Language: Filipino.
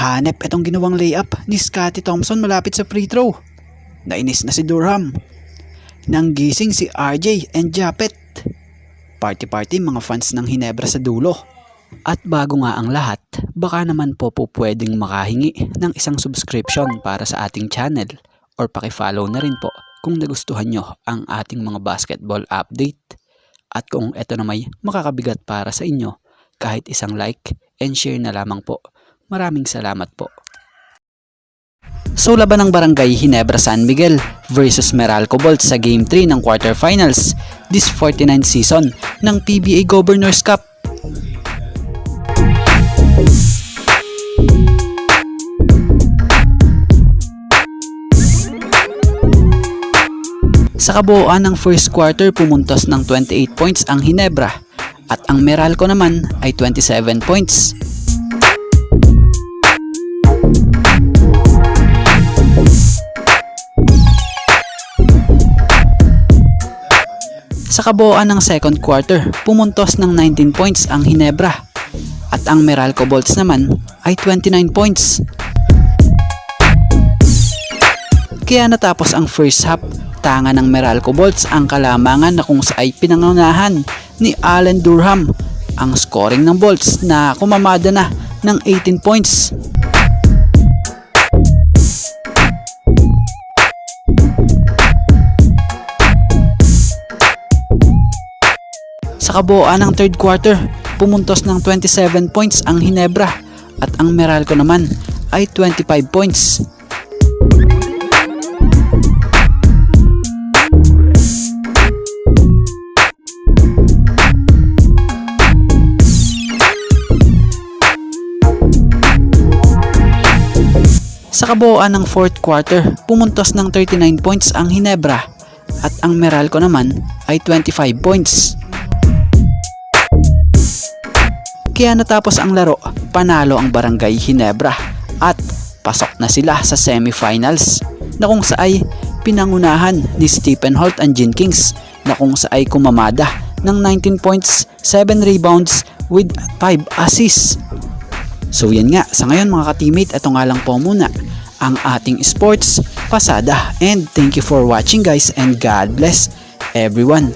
Hanep itong ginawang layup ni Scottie Thompson malapit sa free throw. Nainis na si Durham. Nanggising si RJ and Japet. Party-party mga fans ng Hinebra sa dulo. At bago nga ang lahat, baka naman po po pwedeng makahingi ng isang subscription para sa ating channel or pakifollow na rin po kung nagustuhan nyo ang ating mga basketball update. At kung ito na may makakabigat para sa inyo, kahit isang like and share na lamang po. Maraming salamat po. So laban ng Barangay Hinebra San Miguel versus Meralco Bolts sa Game 3 ng quarterfinals this 49 season ng PBA Governors Cup. Sa kabuuan ng first quarter pumuntos ng 28 points ang Hinebra at ang Meralco naman ay 27 points. Sa kabuuan ng second quarter, pumuntos ng 19 points ang Hinebra at ang Meralco Bolts naman ay 29 points. Kaya natapos ang first half, tanga ng Meralco Bolts ang kalamangan na kung sa ay pinangunahan ni Allen Durham ang scoring ng Bolts na kumamada na ng 18 points. Sa kabuuan ng third quarter, pumuntos ng 27 points ang Hinebra at ang Meralco naman ay 25 points. Sa kabuuan ng fourth quarter, pumuntos ng 39 points ang Hinebra at ang Meralco naman ay 25 points. Kaya natapos ang laro, panalo ang Barangay Hinebra at pasok na sila sa semifinals na kung sa ay pinangunahan ni Stephen Holt and Jenkins na kung sa ay kumamada ng 19 points, 7 rebounds with 5 assists. So yan nga, sa ngayon mga ka-teammate, ito nga lang po muna ang ating sports pasada. And thank you for watching guys and God bless everyone.